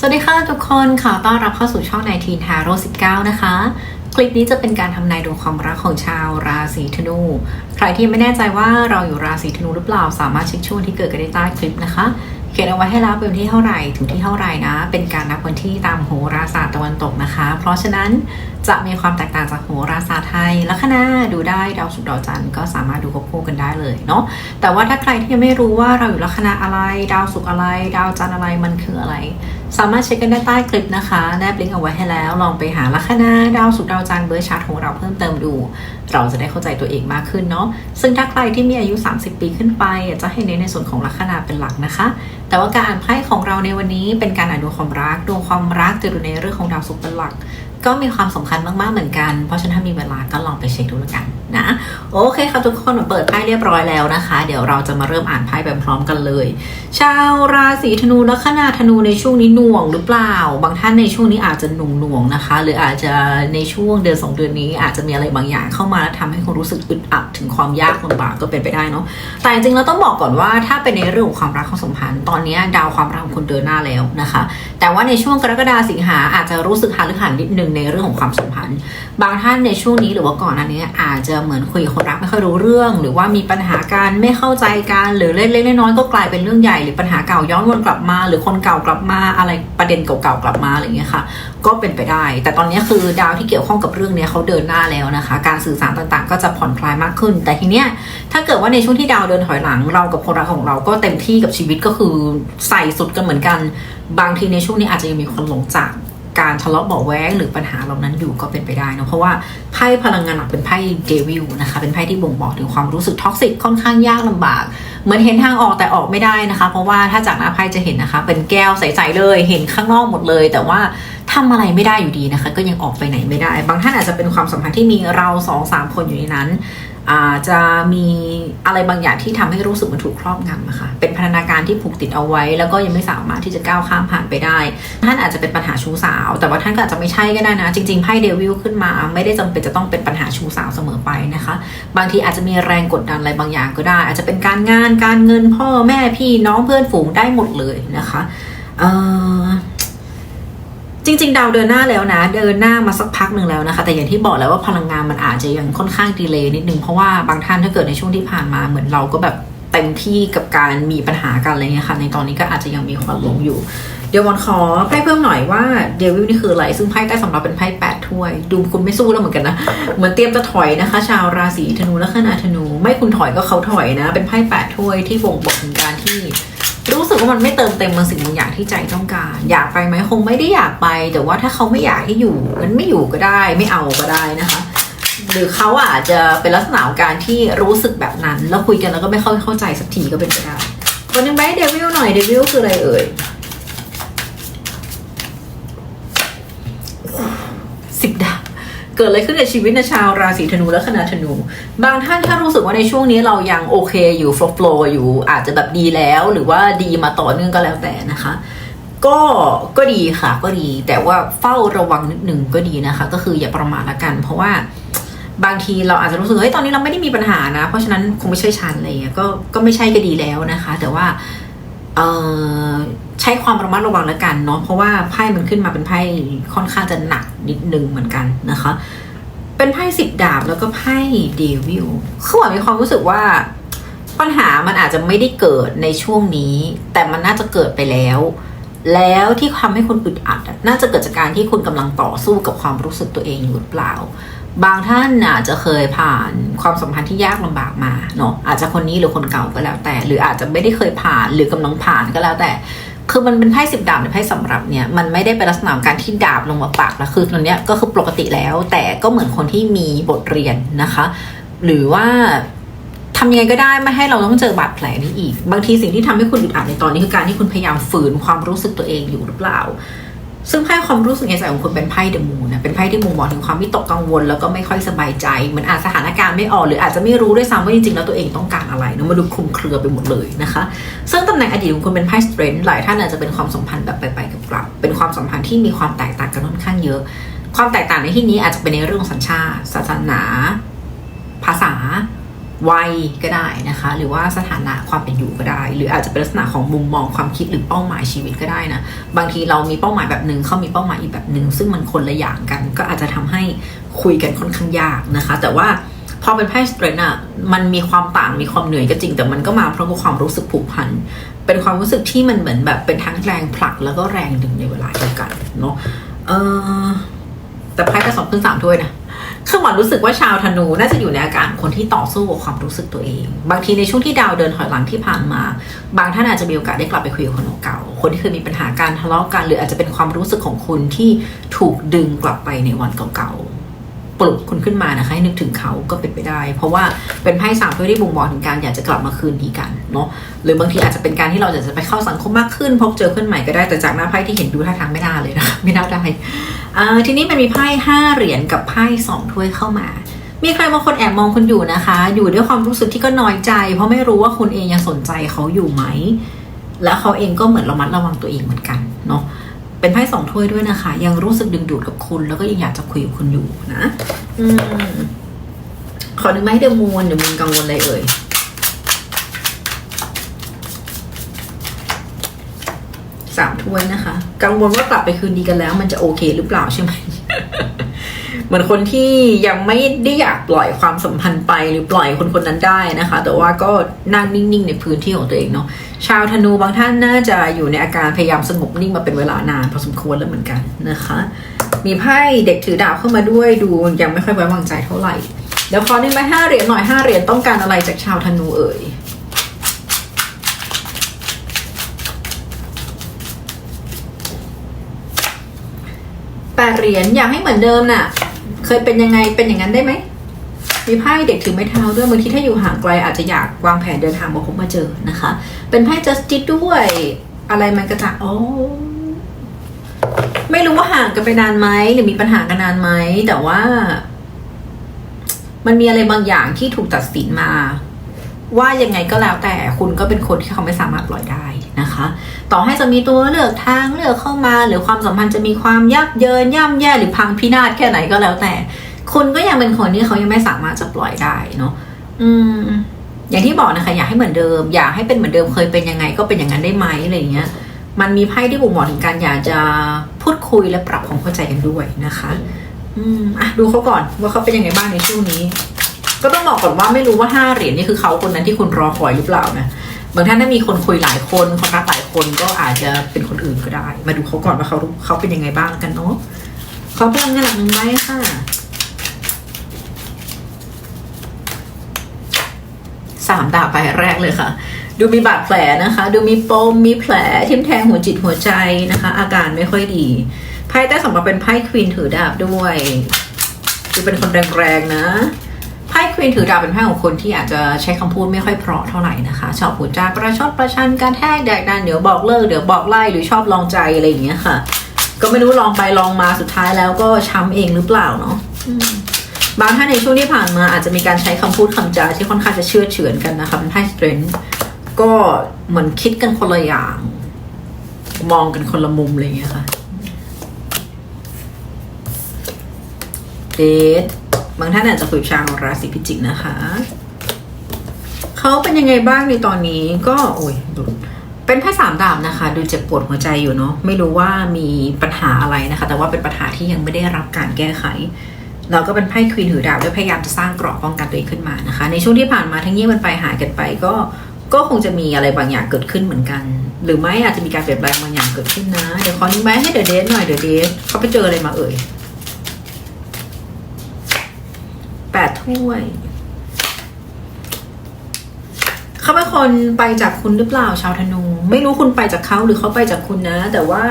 สวัสดีค่ะทุกคนขอต้อนรับเข้าสู่ช่องในทีนทาโร่19 นะคะ คลิปนี้จะเป็นการทำนายดวงความรักของชาวราศีธนู ใครที่ไม่แน่ใจว่าเราอยู่ราศีธนูหรือเปล่า สามารถเช็คช่วงที่เกิดกันได้ใต้คลิปนะคะ เขียนเอาไว้ให้แล้วเป็นวันที่เท่าไหร่ถึงที่เท่าไหร่นะ เป็นการนับวันที่ตามโหราศาสตร์ตะวันตกนะคะ เพราะฉะนั้นจะมีความแตกต่างจากโหราศาสตร์ไทยลัคนาดูได้ดาวศุกร์ดาวจันทร์ก็สามารถดูควบคู่กันได้เลยเนาะแต่ว่าถ้าใครที่ยังไม่รู้ว่าเราอยู่ลัคนาอะไร ดาวศุกร์อะไร ดาวจันทร์อะไรมันคืออะไร สามารถเช็คกันได้ใต้คลิปนะคะแนบลิงก์เอาไว้ให้แล้ว ลองไปหาลัคนาดาวสุกดาวจันทร์เบอร์ชาร์ตของเราเพิ่มเติมดู เราจะได้เข้าใจตัวเองมากขึ้นเนาะซึ่งถ้าใครที่มีอายุ 30 ปีขึ้นไป จะให้เน้นในส่วนของลัคนาเป็นหลักนะคะ แต่ว่าการอ่านไพ่ของเราในวันนี้เป็นการอ่านดวงความรักดวงความรักจะดูในเรื่องของดาวสุกเป็นหลัก ก็มีความสำคัญมาก ๆ เหมือนกัน เพราะฉะนั้นถ้ามีเวลาก็ลองไปเช็คดูแล้วกันนะ โอเคค่ะทุกคนเปิดไพ่เรียบร้อยแล้วนะคะ เดี๋ยวเราจะมาเริ่มอ่านไพ่ไปพร้อมกันเลย ชาวราศีธนูลัคนาธนูในช่วงนี้หน่วงหรือเปล่า บางท่านในช่วงนี้อาจจะหน่วงหน่วงๆนะคะ หรืออาจจะในช่วงเดือนสองเดือนนี้อาจจะมีอะไรบางอย่างเข้ามาแล้วทำให้คุณรู้สึกอึดอัดถึงความยากลำบากก็เป็นไปได้เนาะ แต่จริงๆเราต้องบอกก่อนว่าถ้าเป็นในเรื่องของความรักความสัมพันธ์ ตอนนี้ดาวความรักของคุณเดินหน้าแล้วนะคะ แต่ว่าในช่วงกรกฎาสิงหาอาจจะรู้สึกหันหรือหันนิดนึงในเรื่องของความสัมพันธ์ บางท่านในช่วงนี้หรือว่าก่อนหน้านี้อาจจะเหมือนคุยกับคนรักไม่ค่อยรู้เรื่อง หรือว่ามีปัญหาการไม่เข้าใจกันหรือเล็กๆน้อยๆก็กลายเป็นเรื่องใหญ่หรือปัญหาเก่าย้อนวนกลับมา หรือคนเก่ากลับมาอะไรประเด็นเก่าๆกลับมาอะไรอย่างเงี้ยค่ะ ก็เป็นไปได้ แต่ตอนนี้คือดาวที่เกี่ยวข้องกับเรื่องนี้เขาเดินหน้าแล้วนะคะ การสื่อสารต่างๆ ก็จะผ่อนคลายมากขึ้น แต่ทีเนี้ยถ้าเกิดว่าในช่วงที่ดาวเดินถอยหลังเรากับคนรักของเราก็เต็มที่กับชีวิตก็คือใส่สุดกันเหมือนกัน บางทีในช่วงนี้อาจจะยังมีคนหลงจาก การทะเลาะเบาะแว้งหรือปัญหาเหล่านั้นอยู่ก็เป็นไปได้นะเพราะว่าไพ่พลังงานหลักเป็นไพ่เดวิลนะคะเป็นไพ่ที่บ่งบอกถึงความรู้สึกท็อกซิกค่อนข้างยากลำบาก เหมือนเห็นทางออกแต่ออกไม่ได้นะคะ เพราะว่าถ้าจากหน้าไพ่จะเห็นนะคะ เป็นแก้วใสๆเลยเห็นข้างนอกหมดเลย แต่ว่าทำอะไรไม่ได้อยู่ดีนะคะ ก็ยังออกไปไหนไม่ได้ บางท่านอาจจะเป็นความสัมพันธ์ที่มีเราสองสามคนอยู่ในนั้น จจะมีอะไรบางอย่างที่ทำให้รู้สึกมันถูกครอบงำอะค่ะเป็นพันธนาการที่ผูกติดเอาไว้ แล้วก็ยังไม่สามารถที่จะก้าวข้ามผ่านไปได้ ท่านอาจจะเป็นปัญหาชู้สาว แต่ว่าท่านก็อาจจะไม่ใช่ก็ได้นะ จริงๆไพ่เดวิลขึ้นมา ไม่ได้จำเป็นจะต้องเป็นปัญหาชู้สาวเสมอไปนะคะ บางทีอาจจะมีแรงกดดันอะไรบางอย่างก็ได้ อาจจะเป็นการงานการเงินพ่อแม่พี่น้องเพื่อนฝูงได้หมดเลยนะคะ เอ่อ จริง ๆ ดาวเดินหน้าแล้วนะ เดินหน้ามาสักพักหนึ่งแล้วนะคะ แต่อย่างที่บอกแล้วว่าพลังงานมันอาจจะยังค่อนข้างดีเลย์นิดนึง เพราะว่าบางท่านถ้าเกิดในช่วงที่ผ่านมาเหมือนเราก็แบบเต็มที่กับการมีปัญหากันอะไรเงี้ยค่ะ ในตอนนี้ก็อาจจะยังมีความหลงอยู่ เดี๋ยววันขอไพ่เพิ่มหน่อยว่าเดวิลนี่คืออะไร ซึ่งไพ่ใต้สำหรับเป็นไพ่แปดถ้วย ดูคุณไม่สู้แล้วเหมือนกันนะ เหมือนเตรียมจะถอยนะคะ ชาวราศีธนูและขนาธนู ไม่คุณถอยก็เขาถอยนะ เป็นไพ่แปดถ้วยที่บ่งบอกถึงการที่ กว่ามันไม่เติมเต็มบางสิ่งบางอย่างที่ใจต้องการ อยากไปไหมคงไม่ได้อยากไป แต่ว่าถ้าเขาไม่อยากให้อยู่มันไม่อยู่ก็ได้ ไม่เอาก็ได้นะคะ หรือเขาอาจจะเป็นลักษณะการที่รู้สึกแบบนั้น แล้วคุยกันแล้วก็ไม่เข้าเข้าใจสักทีก็เป็นไปได้คนยังไงเดวิลหน่อยเดวิลคืออะไรเอ่ยสิบดาบ เกิดอะไรขึ้นกับชีวิตในชาวราศีธนูและคณะธนู บางท่านถ้ารู้สึกว่าในช่วงนี้เรายังโอเคอยู่โฟล์ฟลอยู่อาจจะแบบดีแล้ว หรือว่าดีมาต่อเนื่องก็แล้วแต่นะคะ ก็ก็ดีค่ะก็ดี แต่ว่าเฝ้าระวังนิดหนึ่งก็ดีนะคะ ก็คืออย่าประมาทละกัน เพราะว่าบางทีเราอาจจะรู้สึกเฮ้ยตอนนี้เราไม่ได้มีปัญหานะ เพราะฉะนั้นคงไม่ใช่ฉันอะไรเงี้ยก็ก็ไม่ใช่ก็ดีแล้วนะคะ แต่ว่า ใช้ความระมัดระวังแล้วกันเนาะเพราะว่าไพ่มันขึ้นมาเป็นไพ่ค่อนข้างจะหนักนิดนึงเหมือนกันนะคะ เป็นไพ่สิบดาบแล้วก็ไพ่เดวิลคือหวานมีความรู้สึกว่าปัญหามันอาจจะไม่ได้เกิดในช่วงนี้ แต่มันน่าจะเกิดไปแล้ว แล้วที่ทำให้คุณอึดอัด น่าจะเกิดจากการที่คุณกำลังต่อสู้กับความรู้สึกตัวเองอยู่หรือเปล่า บางท่านอาจจะเคยผ่านความสัมพันธ์ที่ยากลำบากมาเนาะอาจจะคนนี้หรือคนเก่าก็แล้วแต่ หรืออาจจะไม่ได้เคยผ่านหรือกำลังผ่านก็แล้วแต่ คือมันเป็นไพ่สิบดาบในไพ่สำหรับเนี่ยมันไม่ได้เป็นลักษณะการที่ดาบลงมาปักแล้วคือตอนเนี้ยก็คือปกติแล้ว แต่ก็เหมือนคนที่มีบทเรียนนะคะ หรือว่าทำยังไงก็ได้ไม่ให้เราต้องเจอบาดแผลนี้อีก บางทีสิ่งที่ทำให้คุณอึดอัดในตอนนี้คือการที่คุณพยายามฝืนความรู้สึกตัวเองอยู่หรือเปล่า ซึ่งไพ่ความรู้สึกในใจของคุณเป็นไพ่เดอะมูนนะเป็นไพ่ที่บ่งบอกถึงความวิตกกังวล แล้วก็ไม่ค่อยสบายใจเหมือนอาจสถานการณ์ไม่ออกหรืออาจจะไม่รู้ด้วยซ้ำว่าจริงๆแล้วตัวเองต้องการอะไรนะมาดูคลุมเครือไปหมดเลยนะคะ ซึ่งตำแหน่งอดีตของคุณเป็นไพ่สเตรนท์หลายท่านอาจจะเป็นความสัมพันธ์แบบไปๆกับกลับๆเป็นความสัมพันธ์ที่มีความแตกต่างกันค่อนข้างเยอะ ความแตกต่างในที่นี้อาจจะเป็นในเรื่องสัญชาติ ศาสนา ภาษา วัยก็ได้นะคะ หรือว่าสถานะความเป็นอยู่ก็ได้ หรืออาจจะเป็นลักษณะของมุมมองความคิดหรือเป้าหมายชีวิตก็ได้นะบางทีเรามีเป้าหมายแบบหนึ่งเขามีเป้าหมายอีกแบบหนึ่งซึ่งมันคนละอย่างกัน ก็อาจจะทำให้คุยกันค่อนข้างยากนะคะ แต่ว่าพอเป็นไพ่สเตรนอะมันมีความต่างมีความเหนื่อยก็จริง แต่มันก็มาเพราะว่าความรู้สึกผูกพันเป็นความรู้สึกที่มันเหมือนแบบเป็นทั้งแรงผลักแล้วก็แรงดึงในเวลาเดียวกันเนาะเออแต่ไพ่ก็สองขึ้นสามถ้วยนะ คือหวานรู้สึกว่าชาวธนูน่าจะอยู่ในอาการคนที่ต่อสู้กับความรู้สึกตัวเอง บางทีในช่วงที่ดาวเดินถอยหลังที่ผ่านมา บางท่านอาจจะมีโอกาสได้กลับไปคุยกับคนเก่า คนที่เคยมีปัญหาการทะเลาะกัน หรืออาจจะเป็นความรู้สึกของคุณที่ถูกดึงกลับไปในวันเก่าๆ ปลุกคุณขึ้นมานะคะให้นึกถึงเขาก็เป็นไปได้ เพราะว่าเป็นไพ่สามถ้วยที่บ่งบอกถึงการอยากจะกลับมาคืนดีกันเนาะหรือบางทีอาจจะเป็นการที่เราอยากจะไปเข้าสังคมมากขึ้น พบเจอเพื่อนใหม่ก็ได้แต่จากหน้าไพ่ที่เห็นดูท่าทางไม่น่าเลยนะคะไม่น่าได้ทีนี้มันมีไพ่ห้าเหรียญกับไพ่สองถ้วยเข้ามามีใครบางคนแอบมองคุณอยู่นะคะ อยู่ด้วยความรู้สึกที่ก็น้อยใจ เพราะไม่รู้ว่าคุณเองยังสนใจเขาอยู่ไหม แล้วเขาเองก็เหมือนระมัดระวังตัวเองเหมือนกันเนาะ เป็นไพ่สองถ้วยด้วยนะคะ ยังรู้สึกดึงดูดกับคุณ แล้วก็ยังอยากจะคุยกับคุณอยู่นะอืมขอหนึ่งไม้เดอะมูนเดอะมูนกังวลอะไรเอ่ยสามถ้วยนะคะ กังวลว่ากลับไปคืนดีกันแล้ว มันจะโอเคหรือเปล่าใช่ไหม เหมือนคนที่ยังไม่ได้อยากปล่อยความสัมพันธ์ไปหรือปล่อยคนคนนั้นได้นะคะ แต่ว่าก็นั่งนิ่งๆในพื้นที่ของตัวเองเนาะชาวธนูบางท่านน่าจะอยู่ในอาการพยายามสงบนิ่งมาเป็นเวลานานพอสมควรแล้วเหมือนกันนะคะ มีไพ่เด็กถือดาบเข้ามาด้วยดูยังไม่ค่อยไว้วางใจเท่าไหร่เดี๋ยวขอหนึ่งไปห้าเหรียญหน่อยห้าเหรียญต้องการอะไรจากชาวธนูเอ่ยแปดเหรียญอยากให้เหมือนเดิมน่ะ เคยเป็นยังไงเป็นอย่างนั้นได้ไหมมีไพ่เด็กถือไม้เท้าด้วยบางทีถ้าอยู่ห่างไกลอาจจะอยากวางแผนเดินทางมาพบมาเจอนะคะ เป็นไพ่ justice ด้วย อะไรมันกระจ่างโอ้ไม่รู้ว่าห่างกันไปนานไหมหรือมีปัญหากันนานไหมแต่ว่า มันมีอะไรบางอย่างที่ถูกตัดสินมา ว่ายังไงก็แล้วแต่คุณก็เป็นคนที่เขาไม่สามารถปล่อยได้ นะคะ ต่อให้จะมีตัวเลือกทางเลือกเข้ามา หรือความสัมพันธ์จะมีความยับเยินย่ำแย่หรือพังพินาศแค่ไหนก็แล้วแต่ คุณก็ยังเป็นคนที่เขายังไม่สามารถจะปล่อยได้เนาะอืม อย่างที่บอกนะคะ อยากให้เหมือนเดิม อยากให้เป็นเหมือนเดิมเคยเป็นยังไง ก็เป็นอย่างนั้นได้ไหมอะไรเงี้ย มันมีไพ่ที่บ่งบอกถึงการอยากจะพูดคุยและปรับความเข้าใจกันด้วยนะคะ อืมอะดูเขาก่อนว่าเขาเป็นยังไงบ้างในช่วงนี้ก็ต้องบอกก่อนว่าไม่รู้ว่าห้าเหรียญนี่คือเขาคนนั้นที่คุณรอคอยหรือเปล่านะ บางท่านถ้ามีคนคุยหลายคนคนรักหลายคนก็อาจจะเป็นคนอื่นก็ได้ มาดูเขาก่อนว่าเขาเขาเป็นยังไงบ้างกันเนาะเขาพลังงานหลักหนึ่งไหมค่ะสามดาบใบแรกเลยค่ะ ดูมีบาดแผลนะคะ ดูมีปมมีแผลทิ่มแทงหัวจิตหัวใจนะคะ อาการไม่ค่อยดีไพ่ใต้สำหรับเป็นไพ่ควีนถือดาบด้วยดูเป็นคนแรงๆนะ พ่ควีนถือดาบเป็นไพ่ของคนที่อาจจะใช้คำพูดไม่ค่อยเพราะเท่าไหร่นะคะชอบพูดจากระชดประชันการแทกแดกดันเดี๋ยวบอกเลิกเดี๋ยวบอกไล่หรือชอบลองใจอะไรอย่างเงี้ยค่ะ ก็ไม่รู้ลองไปลองมาสุดท้ายแล้วก็ช้ำเองหรือเปล่าเนาะบางท่านในช่วงที่ผ่านมาอาจจะมีการใช้คำพูดคำจาที่ค่อนข้างจะเชื่อเฉือนกันนะคะเป็นไพ่สเตรนท์ก็เหมือนคิดกันคนละอย่าง มองกันคนละมุมอะไรอย่างเงี้ยค่ะเดท บางท่านอาจจะคุยชาวราศีพิจิกนะคะ เขาเป็นยังไงบ้างในตอนนี้ก็โอ้ยหลุดเป็นไพ่สามดาบนะคะ ดูเจ็บปวดหัวใจอยู่เนาะไม่รู้ว่ามีปัญหาอะไรนะคะ แต่ว่าเป็นปัญหาที่ยังไม่ได้รับการแก้ไขเราก็เป็นไพ่ควีนถือดาบด้วยพยายามจะสร้างเกราะป้องกันตัวเองขึ้นมานะคะ ในช่วงที่ผ่านมาทั้งเงียบกันไปหายกันไปก็ก็คงจะมีอะไรบางอย่างเกิดขึ้นเหมือนกัน หรือไม่อาจจะมีการเปลี่ยนแปลงบางอย่างเกิดขึ้นนะ เดี๋ยวขอนิ้งไม้ให้เดอะเดทหน่อยเดอะเดทเขาไปเจออะไรมาเอ่ย แป ดถ้วย เขาเป็นคนไปจากคุณหรือเปล่าชาวธนู ไม่รู้คุณไปจากเขาหรือเขาไปจากคุณนะ แต่ว่า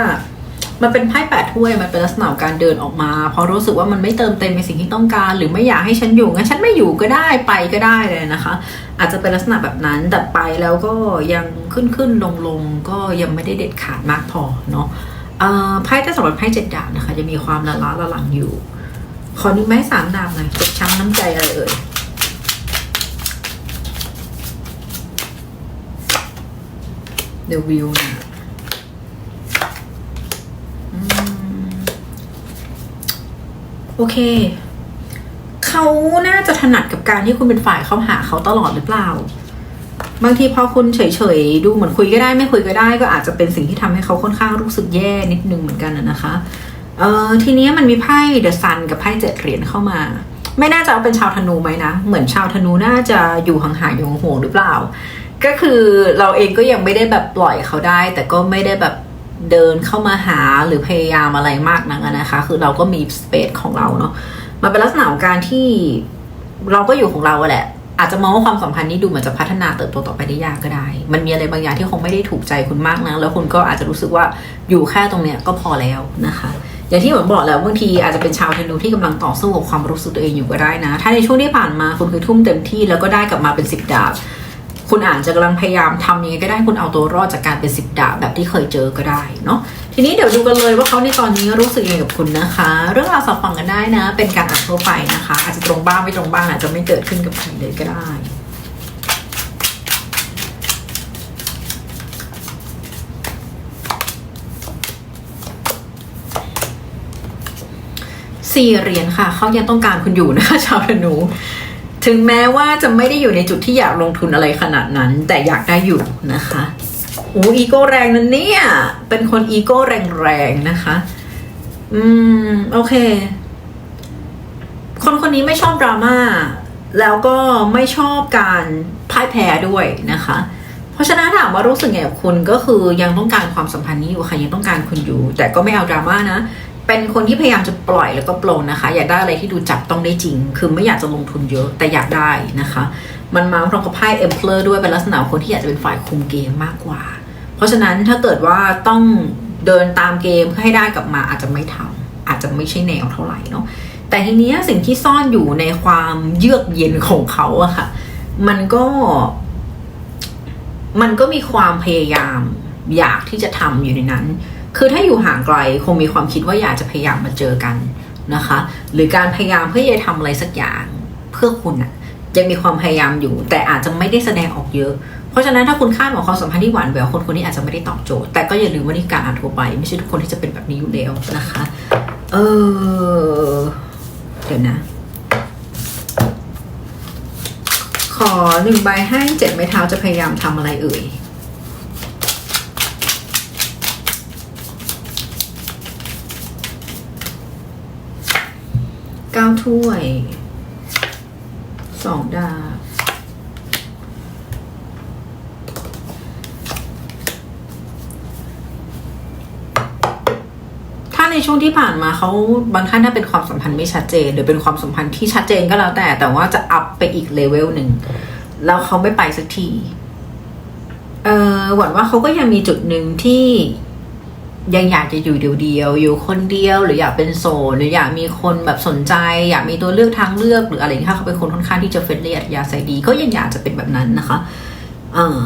มันเป็นไพ่แปดถ้วยมันเป็นลักษณะการเดินออกมา เพราะรู้สึกว่ามันไม่เติมเต็มในสิ่งที่ต้องการ หรือไม่อยากให้ฉันอยู่งั้นฉันไม่อยู่ก็ได้ไปก็ได้เลยนะคะ อาจจะเป็นลักษณะแบบนั้นแต่ไปแล้วก็ยังขึ้นขึ้นลงลงก็ยังไม่ได้เด็ดขาดมากพอเนาะไพ่แต่สำหรับไพ่เจ็ดดาบนะคะจะมีความละล้าละหลังอยู่ ขอนึกไม้สามดาบหน่อยเจ็บช้ำน้ำใจอะไรเอ่ยเดอะวิวนะโอเค เขาน่าจะถนัดกับการที่คุณเป็นฝ่ายเข้าหาเขาตลอดหรือเปล่า บางทีพอคุณเฉยๆ ดูเหมือนคุยก็ได้ไม่คุยก็ได้ ก็อาจจะเป็นสิ่งที่ทำให้เขาค่อนข้างรู้สึกแย่นิดนึงเหมือนกันนะคะ เออทีนี้มันมีไพ่เดอะซันกับไพ่เจ็ดเหรียญเข้ามา ไม่น่าจะเอาเป็นชาวธนูไหมนะ เหมือนชาวธนูน่าจะอยู่ห่างๆอยู่ห่วงหรือเปล่า ก็คือเราเองก็ยังไม่ได้แบบปล่อยเขาได้ แต่ก็ไม่ได้แบบเดินเข้ามาหาหรือพยายามอะไรมากนักนะคะ คือเราก็มีสเปซของเราเนาะมันเป็นลักษณะของการที่เราก็อยู่ของเราแหละ อาจจะมองว่าความสัมพันธ์นี้ดูเหมือนจะพัฒนาเติบโตต่อไปได้ยากก็ได้ มันมีอะไรบางอย่างที่คงไม่ได้ถูกใจคุณมากนะแล้วคุณก็อาจจะรู้สึกว่าอยู่แค่ตรงเนี้ยก็พอแล้วนะคะ อย่างที่ผมบอกแล้วบางทีอาจจะเป็นชาวธนูที่กำลังต่อสู้กับความรู้สึกตัวเองอยู่ก็ได้นะ ถ้าในช่วงที่ผ่านมาคุณเคยทุ่มเต็มที่แล้วก็ได้กลับมาเป็นสิบดาบ คุณอาจจะกำลังพยายามทำยังไงก็ได้คุณเอาตัวรอดจากการเป็นสิบดาบแบบที่เคยเจอก็ได้เนาะทีนี้เดี๋ยวดูกันเลยว่าเขาในตอนนี้รู้สึกยังไงกับคุณนะคะ เรื่องราวสอบฟังกันได้นะ เป็นการอ่านทั่วไปนะคะ อาจจะตรงบ้างไม่ตรงบ้างอาจจะไม่เกิดขึ้นกับใครเลยก็ได้ สี่เหรียญค่ะ เขายังต้องการคุณอยู่นะคะ ชาวธนู ถึงแม้ว่าจะไม่ได้อยู่ในจุดที่อยากลงทุนอะไรขนาดนั้น แต่อยากได้อยู่นะคะโอ้อีโก้แรงนั่นเนี่ย เป็นคนอีโก้แรงๆนะคะ อืม โอเค คนคนนี้ไม่ชอบดราม่า แล้วก็ไม่ชอบการพ่ายแพ้ด้วยนะคะ เพราะฉะนั้นถามว่ารู้สึกไงกับคุณก็คือยังต้องการความสัมพันธ์นี้อยู่ค่ะยังต้องการคุณอยู่ แต่ก็ไม่เอาดราม่านะ เป็นคนที่พยายามจะปล่อยแล้วก็ปลงนะคะ อยากได้อะไรที่ดูจับต้องได้จริง คือไม่อยากจะลงทุนเยอะแต่อยากได้นะคะ มันมาพร้อมกับไพ่เอ็มเพลอร์ด้วยเป็นลักษณะคนที่อยากจะเป็นฝ่ายคุมเกมมากกว่า เพราะฉะนั้นถ้าเกิดว่าต้องเดินตามเกมเพื่อให้ได้กลับมาอาจจะไม่ทำอาจจะไม่ใช่แนวเท่าไหร่เนาะแต่ทีนี้สิ่งที่ซ่อนอยู่ในความเยือกเย็นของเขาอะค่ะ มันก็ มันก็มีความพยายามอยากที่จะทำอยู่ในนั้น คือถ้าอยู่ห่างไกลคงมีความคิดว่าอยากจะพยายามมาเจอกันนะคะ หรือการพยายามเพื่อจะทำอะไรสักอย่างเพื่อคุณอะยังมีความพยายามอยู่ แต่อาจจะไม่ได้แสดงออกเยอะ เพราะฉะนั้นถ้าคุณคาดหวังความสัมพันธ์ที่หวานแหววคนคนนี้อาจจะไม่ได้ตอบโจทย์ แต่ก็อย่าลืมว่านี่การอ่านทั่วไป ไม่ใช่ทุกคนที่จะเป็นแบบนี้อยู่แล้วนะคะ เออเดี๋ยวนะ ขอหนึ่งใบให้เจ็ดไม้เท้าจะพยายามทำอะไรเอ่ย ก้าถ้วยสองดาบถ้าในช่วงที่ผ่านมาเขาบางท่านถ้าเป็นความสัมพันธ์ไม่ชัดเจน หรือเป็นความสัมพันธ์ที่ชัดเจนก็แล้วแต่ แต่ว่าจะอัพไปอีกเลเวลหนึ่งแล้วเขาไม่ไปสักทีเออหวังว่าเขาก็ยังมีจุดหนึ่งที่ ยังอยากจะอยู่เดียวๆอยู่คนเดียว หรืออยากเป็นโสดหรืออยากมีคนแบบสนใจ อยากมีตัวเลือกทางเลือกหรืออะไรเงี้ยค่ะเขาเป็นคนค่อนข้างที่จะเฟรนลี่อัธยาศัยดีก็ยังอยากจะเป็นแบบนั้นนะคะเออ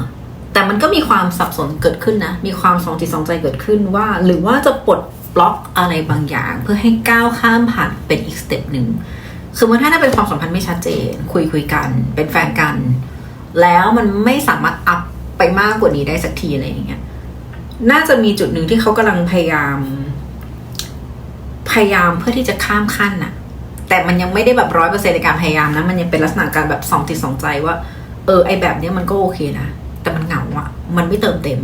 แต่มันก็มีความสับสนเกิดขึ้นนะ มีความสองจิตสองใจเกิดขึ้นว่า หรือว่าจะปลดบล็อกอะไรบางอย่าง เพื่อให้ก้าวข้ามผ่านเป็นอีกสเต็ปหนึ่งคือว่าถ้าถ้าเป็นความสัมพันธ์ไม่ชัดเจน คุยคุยกัน เป็นแฟนกัน แล้วมันไม่สามารถอัพไปมากกว่านี้ได้สักทีอะไรอย่างเงี้ย น่าจะมีจุดหนึ่งที่เขากำลังพยายาม พยายามเพื่อที่จะข้ามขั้นน่ะ แต่มันยังไม่ได้แบบร้อยเปอร์เซ็นในการพยายามนะ มันยังเป็นลักษณะการแบบสองจิตสองใจว่า เออไอแบบเนี้ยมันก็โอเคนะ แต่มันเหงาอะมันไม่เติมเต็ม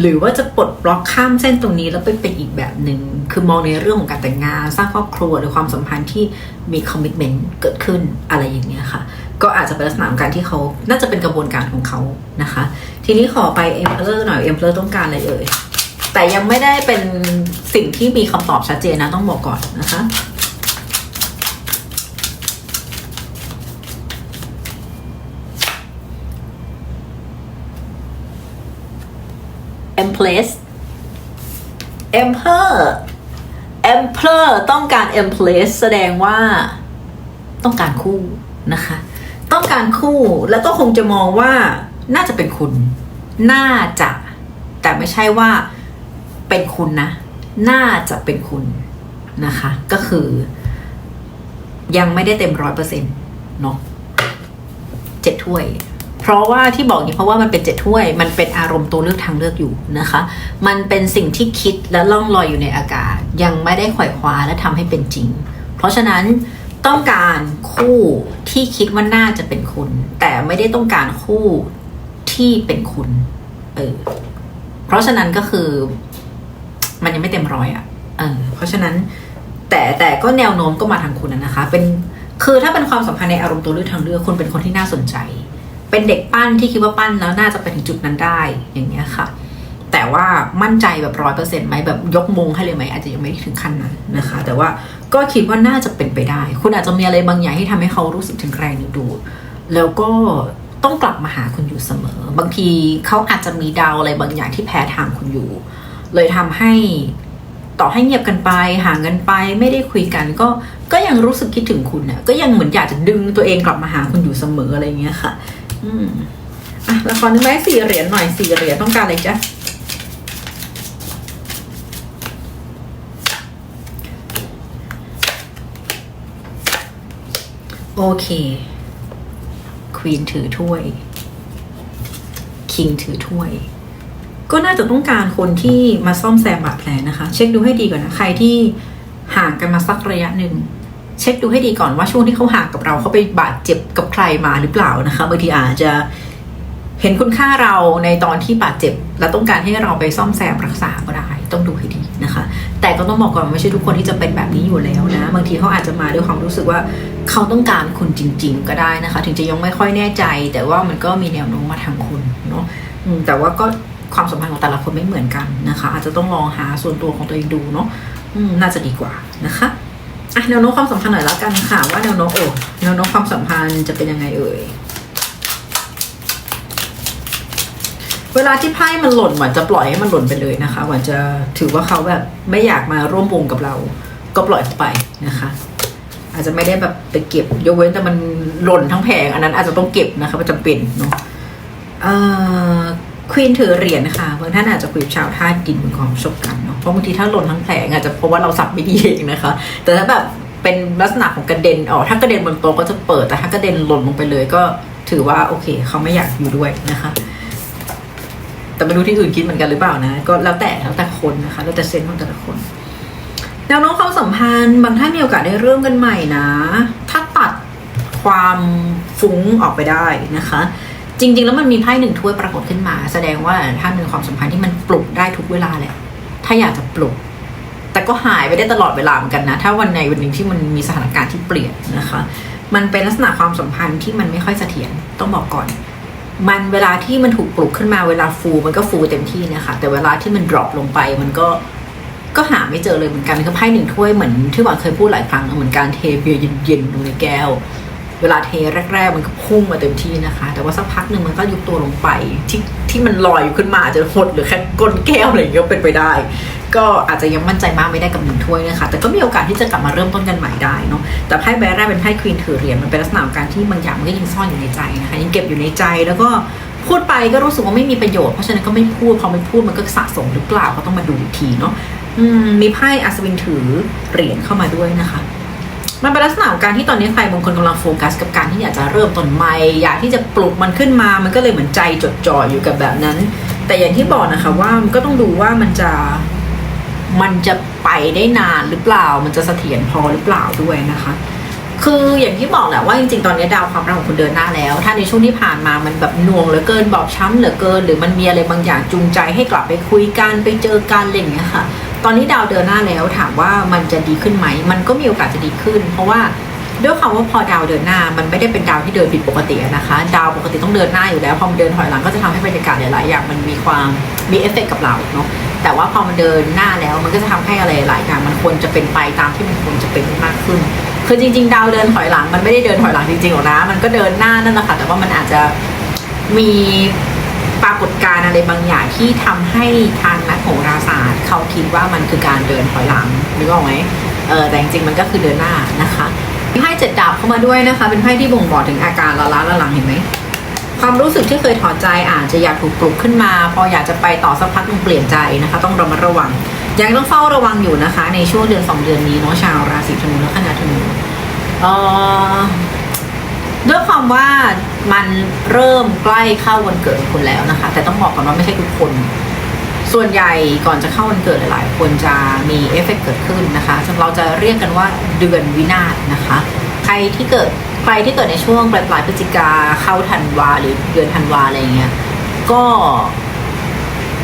หรือว่าจะปลดบล็อกข้ามเส้นตรงนี้แล้วไปเป็นอีกแบบหนึ่งคือมองในเรื่องของการแต่งงาน สร้างครอบครัวหรือความสัมพันธ์ที่มีคอมมิชเมนต์เกิดขึ้นอะไรอย่างเงี้ยค่ะ ก็อาจจะเป็นลักษณะของการที่เขาน่าจะเป็นกระบวนการของเขานะคะ ทีนี้ขอไปเอ็มเพลอร์หน่อยเอ็มเพลอร์ต้องการอะไรเอ่ยแต่ยังไม่ได้เป็นสิ่งที่มีคำตอบชัดเจนนะต้องบอกก่อนนะคะ Empress Emperor Emperor ต้องการ Empress แสดงว่าต้องการคู่นะคะ ต้องการคู่แล้วก็คงจะมองว่าน่าจะเป็นคุณ น่าจะ แต่ไม่ใช่ว่าเป็นคุณนะ น่าจะเป็นคุณนะคะ ก็คือ ยังไม่ได้เต็มร้อยเปอร์เซ็นต์เนาะเจ็ดถ้วย เพราะว่าที่บอกนี้เพราะว่ามันเป็นเจ็ดถ้วย มันเป็นอารมณ์ตัวเลือกทางเลือกอยู่นะคะ มันเป็นสิ่งที่คิดและล่องลอยอยู่ในอากาศ ยังไม่ได้ไขว่คว้าและทำให้เป็นจริง เพราะฉะนั้น ต้องการคู่ที่คิดว่าน่าจะเป็นคุณ แต่ไม่ได้ต้องการคู่ที่เป็นคุณเออเพราะฉะนั้นก็คือ มันยังไม่เต็มร้อยอะ่ะเออเพราะฉะนั้น แต่แต่ก็แนวโน้มก็มาทางคุณนะนะคะ เป็นคือถ้าเป็นความสัมพันธ์ในอารมณ์ตัวเลือกทางเลือกคุณเป็นคนที่น่าสนใจ เป็นเด็กปั้นที่คิดว่าปั้นแล้วน่าจะไปถึงจุดนั้นได้อย่างเงี้ยค่ะ แต่ว่ามั่นใจแบบร้อยเปอร์เซ็นต์ไหมแบบยกมงให้เลยไหมอาจจะยังไม่ถึงขั้นนั้นนะคะ แต่ว่าก็คิดว่าน่าจะเป็นไปได้ คุณอาจจะมีอะไรบางอย่างที่ทำให้เขารู้สึกถึงแรงดึงดูดแล้วก็ต้องกลับมาหาคุณอยู่เสมอ บางทีเขาอาจจะมีดาวอะไรบางอย่างที่แพ้ทางคุณอยู่ เลยทำให้ต่อให้เงียบกันไปห่างกันไปไม่ได้คุยกันก็ก็ยังรู้สึกคิดถึงคุณน่ะก็ยังเหมือนอยากจะดึงตัวเองกลับมาหาคุณอยู่เสมออะไรอย่างเงี้ยค่ะ อืมอะละครนึกไหมสี่เหรียญหน่อยสี่เหรียญต้องการอะไรจ๊ะ โอเคควีนถือถ้วยคิงถือถ้วย ก็น่าจะต้องการคนที่มาซ่อมแซมบาดแผลนะคะ เช็คดูให้ดีก่อนนะ ใครที่ห่างกันมาสักระยะหนึ่งเช็คดูให้ดีก่อนว่าช่วงที่เขาห่างกับเราเขาไปบาดเจ็บกับใครมาหรือเปล่านะคะบางทีอาจจะเห็นคุณค่าเราในตอนที่บาดเจ็บ และต้องการให้เราไปซ่อมแซมรักษาก็ได้ ต้องดูให้ดี นะคะ แต่ก็ต้องบอกก่อนไม่ใช่ทุกคนที่จะเป็นแบบนี้อยู่แล้วนะ บางทีเขาอาจจะมาด้วยความรู้สึกว่าเขาต้องการคุณจริง ๆ ก็ได้นะคะ ถึงจะยังไม่ค่อยแน่ใจ แต่ว่ามันก็มีแนวโน้มมาทางคุณเนาะแต่ว่าก็ความสัมพันธ์ของแต่ละคนไม่เหมือนกันนะคะ อาจจะต้องลองหาส่วนตัวของตัวเองดูเนาะน่าจะดีกว่านะคะอะแนวโน้มความสัมพันธ์หน่อยแล้วกันค่ะ ว่าแนวโน้มโอ้แนวโน้มความสัมพันธ์จะเป็นยังไงเอ่ย เวลาที่ไพ่มันหล่นหวานจะปล่อยให้มันหล่นไปเลยนะคะหวานจะถือว่าเขาแบบไม่อยากมาร่วมวงกับเรา ก็ปล่อยไปนะคะ อาจจะไม่ได้แบบไปเก็บยกเว้นแต่มันหล่นทั้งแผงอันนั้นอาจจะต้องเก็บนะคะมันจำเป็นเนาะเอ่อควีนถือเหรียญนะคะบางท่านอาจจะคุยกับชาวธาตุดินเป็นความประสบการณ์เนาะเพราะบางทีถ้าหล่นทั้งแผงอาจจะเพราะว่าเราสับไม่ดีเองนะคะ แต่ถ้าแบบเป็นลักษณะของกระเด็นออกถ้ากระเด็นบนโต๊ะก็จะเปิดแต่ถ้ากระเด็นหล่นลงไปเลยก็ถือว่าโอเค เขาไม่อยากอยู่ด้วยนะคะ แต่ไม่รู้ที่อื่นคิดเหมือนกันหรือเปล่านะ ก็แล้วแต่แล้วแต่คนนะคะ แล้วแต่เซนส์ของแต่ละคน แนวโน้มความสัมพันธ์บางท่านมีโอกาสได้เริ่มกันใหม่นะ ถ้าตัดความฟุ้งออกไปได้นะคะ จริง ๆ แล้วมันมีไพ่หนึ่งถ้วยปรากฏขึ้นมา แสดงว่าท่านเป็นความสัมพันธ์ที่มันปลุกได้ทุกเวลาแหละ ถ้าอยากจะปลุก แต่ก็หายไปได้ตลอดเวลาเหมือนกันนะ ถ้าวันในวันหนึ่งที่มันมีสถานการณ์ที่เปลี่ยนนะคะ มันเป็นลักษณะความสัมพันธ์ที่มันไม่ค่อยเสถียรต้องบอกก่อน มันเวลาที่มันถูกปลุกขึ้นมาเวลาฟูมันก็ฟูเต็มที่นะคะ แต่เวลาที่มันดรอปลงไปมันก็ก็หาไม่เจอเลยเหมือนกันคือไพ่หนึ่งถ้วยเหมือนที่หวานเคยพูดหลายครั้งเหมือนการเทเบียร์เย็นๆลงในแก้ว เวลาเทแรก ๆ มันก็พุ่งมาเต็มที่นะคะ แต่ว่าสักพักหนึ่งมันก็ยุบตัวลงไปที่ที่มันลอยอยู่ขึ้นมาจะหดหรือแค่ก้นแก้วอะไรอย่างเงี้ยเป็นไปได้ ก็อาจจะยังมั่นใจมากไม่ได้กับหนึ่งถ้วยนะคะแต่ก็มีโอกาสที่จะกลับมาเริ่มต้นกันใหม่ได้เนาะแต่ไพ่ใบแรกเป็นไพ่ควีนถือเหรียญมันเป็นลักษณะของการที่บางอย่างมันก็ยังซ่อนอยู่ในใจนะคะยังเก็บอยู่ในใจแล้วก็พูดไปก็รู้สึกว่าไม่มีประโยชน์เพราะฉะนั้นก็ไม่พูดพอไม่พูดมันก็สะสมหรือเปล่าก็ต้องมาดูอีกทีเนาะมีไพ่อัศวินถือเหรียญเข้ามาด้วยนะคะมันเป็นลักษณะของการที่ตอนนี้ใครบางคนกำลังโฟกัสกับการที่อยากจะเริ่มต้นใหม่อยากที่จะปลุกมันขึ้นมา มันก็เลยเหมือนใจจดจ่ออยู่กับแบบนั้น แต่อย่างที่บอกนะคะว่ามันก็ต้องดูว่ามันจะ มันจะไปได้นานหรือเปล่า มันจะเสถียรพอหรือเปล่าด้วยนะคะ คืออย่างที่บอกแหละว่าจริงๆ ตอนนี้ดาวความรักของคุณเดินหน้าแล้ว ถ้าในช่วงที่ผ่านมามันแบบน่วงเหลือเกินบอบช้ำเหลือเกิน หรือมันมีอะไรบางอย่างจูงใจให้กลับไปคุยกันไปเจอกันอะไรอย่างเงี้ยค่ะ ตอนนี้ดาวเดินหน้าแล้วถามว่ามันจะดีขึ้นไหม มันก็มีโอกาสจะดีขึ้น เพราะว่าด้วยคำว่าพอดาวเดินหน้ามันไม่ได้เป็นดาวที่เดินผิดปกตินะคะ ดาวปกติต้องเดินหน้าอยู่แล้วพอมันเดินถอยหลังก็จะทำให้บรรยากาศหลายๆอย่างมันมีความมีเอฟเฟกกับเราเนาะ แต่ว่าพอมันเดินหน้าแล้วมันก็จะทำให้อะไรหลายอย่างมันควรจะเป็นไปตามที่มันควรจะเป็นมากขึ้น คือจริง ๆ ดาวเดินถอยหลังมันไม่ได้เดินถอยหลังจริงๆหรอกนะ มันก็เดินหน้านั่นแหละค่ะ แต่ว่ามันอาจจะมีปรากฏการณ์อะไรบางอย่างที่ทำให้ทางนักโหราศาสตร์เขาคิดว่ามันคือการเดินถอยหลังนึกออกไหมเออแต่จริงๆมันก็คือเดินหน้านะคะไพ่เจ็ดดาบเข้ามาด้วยนะคะ เป็นไพ่ที่บ่งบอกถึงอาการละล้าละหลังเห็นไหม ความรู้สึกที่เคยถอดใจอาจจะอยากถูกปลุกขึ้นมา พออยากจะไปต่อสักพักหนึงเปลี่ยนใจนะคะ ต้องระมัดระวัง ยังต้องเฝ้าระวังอยู่นะคะ ในช่วงเดือนสองเดือนนี้เนาะชาวราศีธนูและคณะธนูเอ่อด้วยความว่ามันเริ่มใกล้เข้าวันเกิดคุณแล้วนะคะ แต่ต้องบอกก่อนว่าไม่ใช่ทุกคน ส่วนใหญ่ก่อนจะเข้าวันเกิดหลายๆคนจะมีเอฟเฟกต์เกิดขึ้นนะคะเราจะเรียกกันว่าเดือนวินาศนะคะ ใครที่เกิดใครที่เกิดในช่วงปลายปลายพฤศจิกาเข้าธันวาหรือเดือนธันวาอะไรเงี้ยก็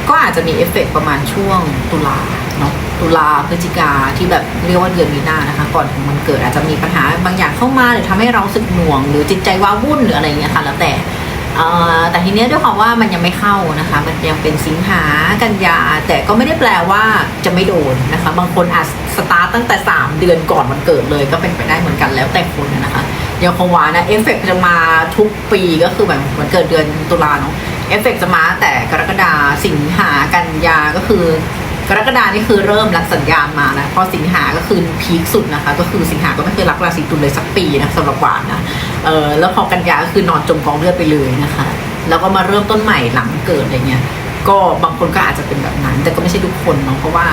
ก็อาจจะมีเอฟเฟกต์ประมาณช่วงตุลาเนาะตุลาพฤศจิกาที่แบบเรียกว่าเดือนมีนานะคะ ก่อนถึงมันเกิดอาจจะมีปัญหาบางอย่างเข้ามาหรือทำให้เราสึกหน่วง หรือจิตใจว้าวุ่นหรืออะไรเงี้ยค่ะ แล้วแต่ แต่ทีเนี้ยด้วยความว่ามันยังไม่เข้านะคะ มันยังเป็นสิงหากันยา แต่ก็ไม่ได้แปลว่าจะไม่โดนนะคะ บางคนอาจสตาร์ตตั้งแต่ 3 เดือนก่อนวันเกิดเลยก็เป็นไปได้เหมือนกันแล้วแต่คนนะคะเดี๋ยวคงว่านะเอฟเฟกต์จะมาทุกปีก็คือแบบวันเกิดเดือนตุลาเนาะเอฟเฟกต์จะมาแต่กรกฎาสิงหากันยาก็คือ กรกฎานี่คือเริ่มรับสัญญาณมาแล้วพอสิงหาก็คือพีคสุดนะคะ ก็คือสิงหาก็ไม่เคยรักราศีตุลเลยสักปีนะสำหรับหวานนะเออแล้วพอกันยาก็คือนอนจมกองเลือดไปเลยนะคะ แล้วก็มาเริ่มต้นใหม่หลังเกิดอะไรเงี้ยก็บางคนก็อาจจะเป็นแบบนั้น แต่ก็ไม่ใช่ทุกคนเนาะเพราะว่า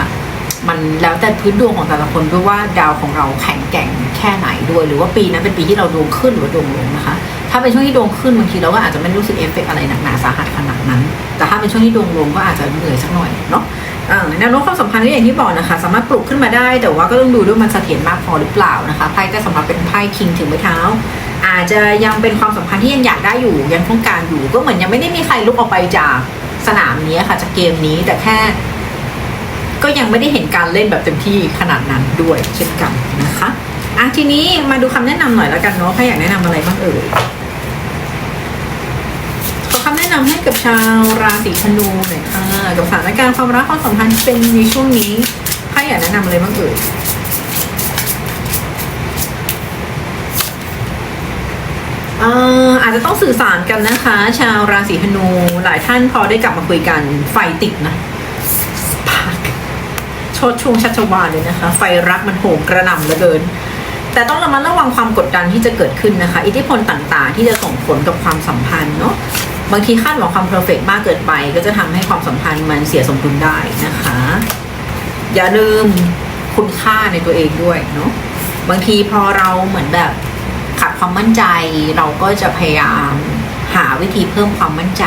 มันแล้วแต่พื้นดวงของแต่ละคนด้วยว่าดาวของเราแข็งแกร่งแค่ไหนด้วย หรือว่าปีนั้นเป็นปีที่เราดวงขึ้นหรือดวงลงนะคะ ถ้าเป็นช่วงที่ดวงขึ้นบางทีเราก็อาจจะไม่รู้สึกเอฟเฟกอะไรหนักหนาสาหัสขนาดนั้น แต่ถ้าเป็นช่วงที่ดวงลงก็อาจจะเหนื่อยสักหน่อยเนาะ แนวโน้มความสัมพันธ์ก็อย่างที่บอกนะคะ สามารถปลุกขึ้นมาได้ แต่ว่าก็ต้องดูด้วยมันเสถียรมากพอหรือเปล่านะคะไพ่ก็สำหรับเป็นไพ่คิงถึงไม้เท้า อาจจะยังเป็นความสัมพันธ์ที่ยังอยากได้อยู่ ยังต้องการอยู่ ก็เหมือนยังไม่ได้มีใครลุกออกไปจากสนามนี้ค่ะจากเกมนี้แต่แค่ ก็ยังไม่ได้เห็นการเล่นแบบเต็มที่ขนาดนั้นด้วยเช่นกันนะคะอะทีนี้มาดูคำแนะนำหน่อยแล้วกันเนาะใครอยากแนะนำอะไรบ้างเอ่ย แนะนำให้กับชาวราศีธนูหน่อยค่ะกับสถานการณ์ความรักความสัมพันธ์ที่เป็นในช่วงนี้ใครอยากแนะนำอะไรบ้างเอ่ยอาจจะต้องสื่อสารกันนะคะ ชาวราศีธนูหลายท่านพอได้กลับมาคุยกันไฟติดนะชดช่วงชัชวาลเลยนะคะ ไฟรักมันโหมกระหน่ำเหลือเกิน แต่ต้องระมัดระวังความกดดันที่จะเกิดขึ้นนะคะ อิทธิพลต่างๆ ที่จะส่งผลกับความสัมพันธ์เนาะ บางทีคาดหวังความเพอร์เฟกมากเกินไป ก็จะทำให้ความสัมพันธ์มันเสียสมดุลได้นะคะ อย่าลืมคุณค่าในตัวเองด้วยเนาะบางทีพอเราเหมือนแบบขาดความมั่นใจ เราก็จะพยายามหาวิธีเพิ่มความมั่นใจ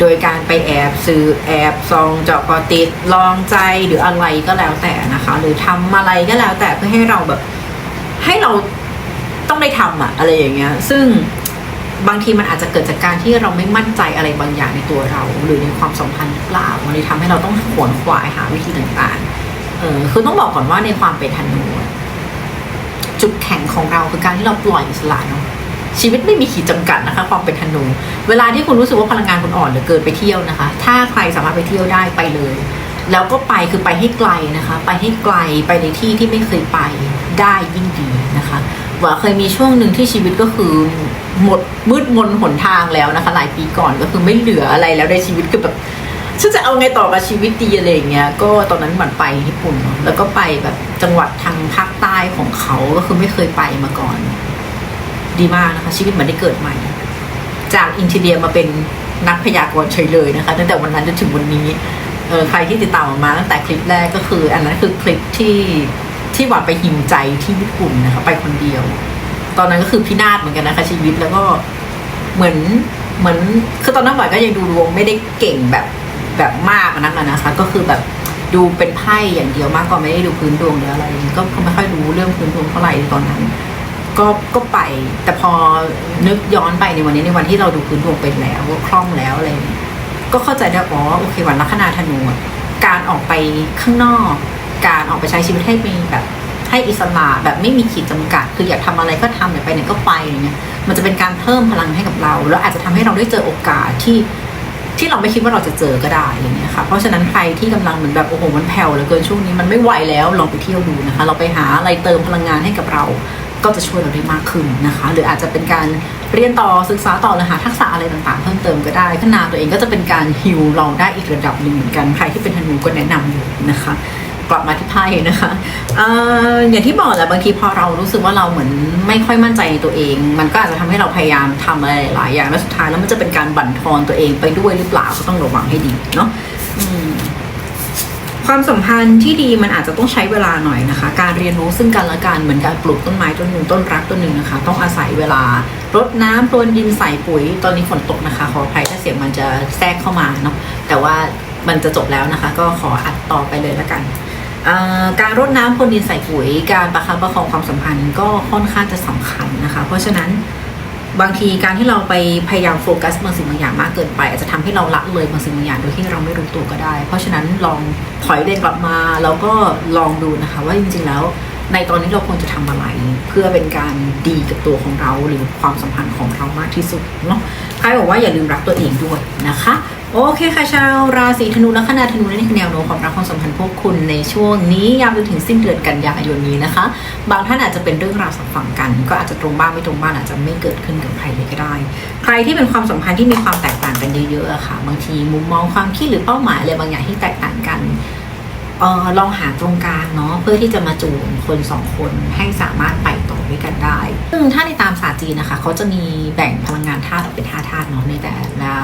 โดยการไปแอบซื้อแอบซองเจาะกอติดลองใจหรืออะไรก็แล้วแต่นะคะ หรือทำอะไรก็แล้วแต่เพื่อให้เราแบบ ให้เราต้องได้ทำอะอะไรอย่างเงี้ย ซึ่ง บางทีมันอาจจะเกิดจากการที่เราไม่มั่นใจอะไรบางอย่างในตัวเรา หรือในความสัมพันธ์หรือเปล่ามันเลยทำให้เราต้องขวนขวายหาวิธีต่างๆ เออคือต้องบอกก่อนว่าในความเป็นธนูอะจุดแข็งของเราคือการที่เราปล่อยอิสระเนาะชีวิตไม่มีขีดจำกัดนะคะ ความเป็นธนูเวลาที่คุณรู้สึกว่าพลังงานคุณอ่อนเหลือเกินไปเที่ยวนะคะ ถ้าใครสามารถไปเที่ยวได้ไปเลย แล้วก็ไปคือไปให้ไกลนะคะ ไปให้ไกลไปในที่ที่ไม่เคยไปได้ยิ่งดีนะคะ ว่าเคยมีช่วงหนึ่งที่ชีวิตก็คือหมดมืดมนหนทางแล้วนะคะ หลายปีก่อนก็คือไม่เหลืออะไรแล้วในชีวิตคือแบบฉันจะเอาไงต่อกับชีวิตดีอะไรอย่างเงี้ย ก็ตอนนั้นหมันไปญี่ปุ่น แล้วก็ไปแบบจังหวัดทางภาคใต้ของเขาก็คือไม่เคยไปมาก่อน ดีมากนะคะ ชีวิตเหมือนได้เกิดใหม่ จากอินเทเดียมาเป็นนักพยากรณ์เฉยเลยนะคะตั้งแต่วันนั้นจนถึงวันนี้เออใครที่ติดตามมาตั้งแต่คลิปแรกก็คือ อันนั้นคือคลิปที่ ที่หวานไปหิมใจที่ญี่ปุ่นนะคะ ไปคนเดียว ตอนนั้นก็คือพินาศเหมือนกันนะคะ ชีวิตแล้วก็เหมือนเหมือนคือตอนนั้นหวานก็ยังดูดวงไม่ได้เก่งแบบแบบมากนักนะคะ ก็คือแบบดูเป็นไพ่อย่างเดียวมากกว่าไม่ได้ดูพื้นดวงหรืออะไรก็ไม่ค่อยรู้เรื่องพื้นดวงเท่าไหร่ตอนนั้น ก็ก็ไปแต่พอนึกย้อนไปในวันนี้ในวันที่เราดูพื้นดวงเป็นแล้วว่าคล่องแล้วอะไรก็เข้าใจได้อ๋อโอเควันลัคนาธนูการออกไปข้างนอก การออกไปใช้ชีวิตให้มีแบบให้อิสระแบบไม่มีขีดจำกัด คืออยากทำอะไรก็ทำอยากไปไหนก็ไปอย่างเงี้ยมันจะเป็นการเพิ่มพลังให้กับเรา แล้วอาจจะทำให้เราได้เจอโอกาสที่ที่เราไม่คิดว่าเราจะเจอก็ได้อย่างเงี้ยค่ะ เพราะฉะนั้นใครที่กำลังเหมือนแบบโอ้โหมันแผ่วเหลือเกินช่วงนี้มันไม่ไหวแล้วลองไปเที่ยวดูนะคะ เราไปหาอะไรเติมพลังงานให้กับเรา ก็จะช่วยเราได้มากขึ้นนะคะ หรืออาจจะเป็นการเรียนต่อศึกษาต่อหรือหาทักษะอะไรต่างๆ เพิ่มเติมก็ได้ขนาดตัวเองก็จะเป็นการฮิวเราได้อีกระดับหนึ่งเหมือนกันใครที่เป็นธนูก็แนะนำอยู่นะคะ กลับมาที่ไพ่นะคะเอ่ออย่างที่บอกแหละบางทีพอเรารู้สึกว่าเราเหมือนไม่ค่อยมั่นใจในตัวเอง มันก็อาจจะทำให้เราพยายามทำอะไรหลายอย่างแล้วสุดท้ายแล้วมันจะเป็นการบั่นทอนตัวเองไปด้วยหรือเปล่าก็ต้องระวังให้ดีเนาะความสัมพันธ์ที่ดีมันอาจจะต้องใช้เวลาหน่อยนะคะ การเรียนรู้ซึ่งกันและกันเหมือนการปลูกต้นไม้ต้นหนึ่งต้นรักต้นหนึ่งนะคะ ต้องอาศัยเวลารดน้ำพรวนดินใส่ปุ๋ย ตอนนี้ฝนตกนะคะ ขออภัยถ้าเสียงมันจะแทรกเข้ามาเนาะแต่ว่ามันจะจบแล้วนะคะ ก็ขออัดต่อไปเลยละกัน การรดน้ำพรวนดินใส่ปุ๋ยการประคับประคองความสัมพันธ์ก็ค่อนข้างจะสำคัญนะคะ เพราะฉะนั้นบางทีการที่เราไปพยายามโฟกัสบางสิ่งบางอย่างมากเกินไป อาจจะทำให้เราละเลยบางสิ่งบางอย่างโดยที่เราไม่รู้ตัวก็ได้ เพราะฉะนั้นลองถอยเดินกลับมาแล้วก็ลองดูนะคะ ว่าจริงๆแล้ว ในตอนนี้เราควรจะทำอะไร เพื่อเป็นการดีกับตัวของเราหรือความสัมพันธ์ของเรามากที่สุดเนาะใครบอกว่าอย่าลืมรักตัวเองด้วยนะคะโอเคค่ะชาวราศีธนูและคณะธนูนั่นคือแนวโน้มความรักความสัมพันธ์พวกคุณในช่วงนี้ยาวจนถึงสิ้นเดือนกันยายนนี้นะคะ บางท่านอาจจะเป็นเรื่องราวสับฝังกัน ก็อาจจะตรงบ้างไม่ตรงบ้างอาจจะไม่เกิดขึ้นกับใครเลยก็ได้ ใครที่เป็นความสัมพันธ์ที่มีความแตกต่างกันเยอะๆค่ะ บางทีมุมมองความคิดหรือเป้าหมายอะไรบางอย่างที่แตกต่างกัน ออลองหาตรงกลางเนาะเพื่อที่จะมาจูนคนสองคนให้สามารถไปต่อด้วยกันได้ ซึ่งถ้าในตามศาสตร์จีนนะคะเขาจะมีแบ่งพลังงานธาตุออกเป็นห้าธาตุเนาะในแต่ละ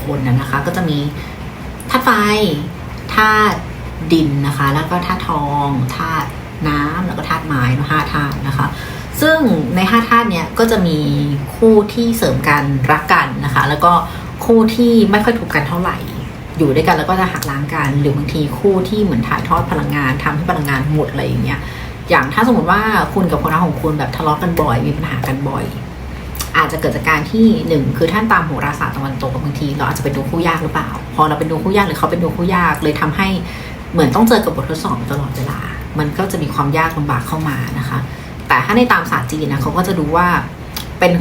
คนนะนะคะ ก็จะมีธาตุไฟธาตุดินนะคะ แล้วก็ธาตุทองธาตุน้ำแล้วก็ธาตุไม้เนาะห้าธาตุนะคะ ซึ่งในห้าธาตุเนี่ยก็จะมีคู่ที่เสริมกันรักกันนะคะ แล้วก็คู่ที่ไม่ค่อยถูกกันเท่าไหร่ อยู่ด้วยกันแล้วก็จะหักล้างกัน หรือบางทีคู่ที่เหมือนถ่ายทอดพลังงานทำให้พลังงานหมดอะไรอย่างเงี้ยอย่างถ้าสมมติว่าคุณกับคนรักของคุณแบบทะเลาะกันบ่อย มีปัญหากันบ่อย อาจจะเกิดจากการที่หนึ่งคือท่านตามโหราศาสตร์ตะวันตกบางที เราอาจจะเป็นดวงคู่ยากหรือเปล่า พอเราเป็นดวงคู่ยากหรือเขาเป็นดวงคู่ยากเลยทำให้เหมือนต้องเจอกับบททดสอบตลอดเวลา มันก็จะมีความยากลำบากเข้ามานะคะ แต่ถ้าในตามศาสตร์จีนนะเขาก็จะดูว่าเป็น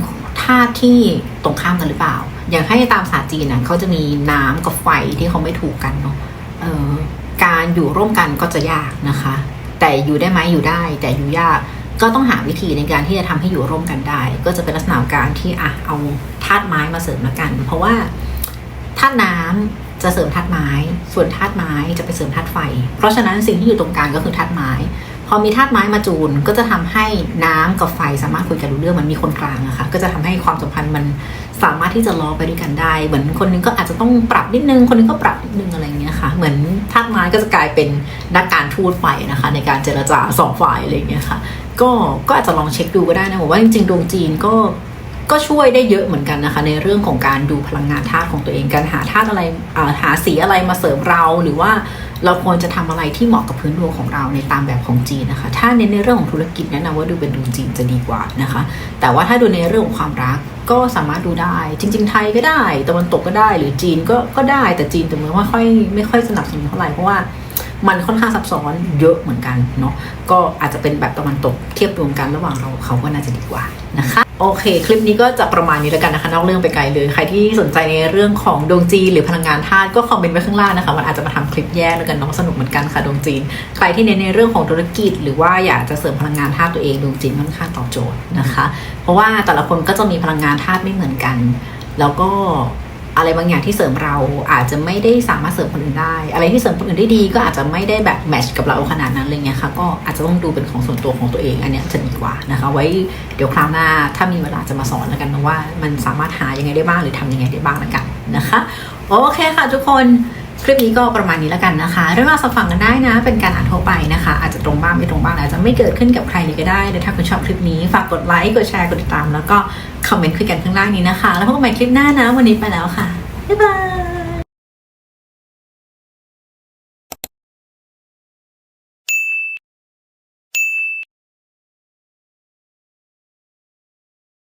าตุที่ตรงข้ามกันหรือเปล่า อย่างให้ตามศาสตร์จีนนะเขาจะมีน้ำกับไฟที่เขาไม่ถูกกันเนาะเออการอยู่ร่วมกันก็จะยากนะคะ แต่อยู่ได้ไหมอยู่ได้ แต่อยู่ยากก็ต้องหาวิธีในการที่จะทำให้อยู่ร่วมกันได้ ก็จะเป็นลักษณะการที่อะเอาธาตุไม้มาเสริมละกัน เพราะว่าธาตุน้ำจะเสริมธาตุไม้ ส่วนธาตุไม้จะไปเสริมธาตุไฟ เพราะฉะนั้นสิ่งที่อยู่ตรงกลางก็คือธาตุไม้ อมีธาตุไม้มาจูนก็จะทำให้น้ำกับไฟสามารถคุยกันรู้เรื่องมันมีคนกลางอะค่ะก็จะทำให้ความสัมพันธ์มันสามารถที่จะล้อไปด้วยกันได้ เหมือนคนนึงก็อาจจะต้องปรับนิดนึง คนนึงก็ปรับนิดนึงอะไรอย่างเงี้ยค่ะ เหมือนธาตุไม้ก็จะกลายเป็นนักการทูตไฟนะคะ ในการเจรจาสองฝ่ายอะไรอย่างเงี้ยค่ะ ก็ก็อาจจะลองเช็คดูก็ได้นะผมว่าจริงๆดวงจีนก็ก็ช่วยได้เยอะเหมือนกันนะคะ ในเรื่องของการดูพลังงานธาตุของตัวเองการหาธาตุอะไรหาสีอะไรมาเสริมเราหรือว่า เราควรจะทำอะไรที่เหมาะกับพื้นดวงของเราในตามแบบของจีนนะคะ ถ้าเน้นในเรื่องของธุรกิจแนะนำว่าดูเป็นดวงจีนจะดีกว่านะคะ แต่ว่าถ้าดูในเรื่องของความรักก็สามารถดูได้ จริง ๆ ไทยก็ได้ตะวันตกก็ได้หรือจีนก็ก็ได้แต่จีนแต่เมืองไม่ค่อยไม่ค่อยสนับสนุนเท่าไหร่เพราะว่า มันค่อนข้างซับซ้อนเยอะเหมือนกันเนาะก็อาจจะเป็นแบบตะวันตกเทียบรวมกันระหว่างเราเขาก็น่าจะดีกว่านะคะโอเค คลิปนี้ก็จะประมาณนี้แล้วกันนะคะนอกเรื่องไปไกลเลย ใครที่สนใจในเรื่องของดวงจีนหรือพลังงานธาตุก็คอมเมนต์ไว้ข้างล่างนะคะมันอาจจะมาทำคลิปแยกแล้วกันน้องสนุกเหมือนกันค่ะดวงจีน ใครที่เน้นในเรื่องของธุรกิจ หรือว่าอยากจะเสริมพลังงานธาตุตัวเองดวงจีนค่อนข้างตอบโจทย์นะคะ เพราะว่าแต่ละคนก็จะมีพลังงานธาตุไม่เหมือนกัน แล้วก็ อะไรบางอย่างที่เสริมเราอาจจะไม่ได้สามารถเสริมคนอื่นได้ อะไรที่เสริมคนอื่นได้ดีก็อาจจะไม่ได้แบบแมทช์กับเราขนาดนั้นเลยเงี้ยค่ะก็อาจจะต้องดูเป็นของส่วนตัวของตัวเองอันเนี้ยจะดีกว่านะคะ ไว้เดี๋ยวคราวหน้าถ้ามีเวลาจะมาสอนแล้วกันนะว่า มันสามารถหายังไงได้บ้างหรือทำยังไงได้บ้างแล้วกันนะคะโอเคค่ะทุกคน คลิปนี้ก็ประมาณนี้แล้วกันนะคะ เรื่องราวสับฟังกันได้นะ เป็นการอ่านทั่วไปนะคะ อาจจะตรงบ้างไม่ตรงบ้างอาจจะไม่เกิดขึ้นกับใครเลยก็ได้แต่ถ้าคุณชอบคลิปนี้ฝากกดไลค์กดแชร์กดติดตาม แล้วก็คอมเมนต์คุยกันข้างล่างนี้นะคะ แล้วพบกันใหม่คลิปหน้านะวันนี้ไปแล้วค่ะบ๊ายบาย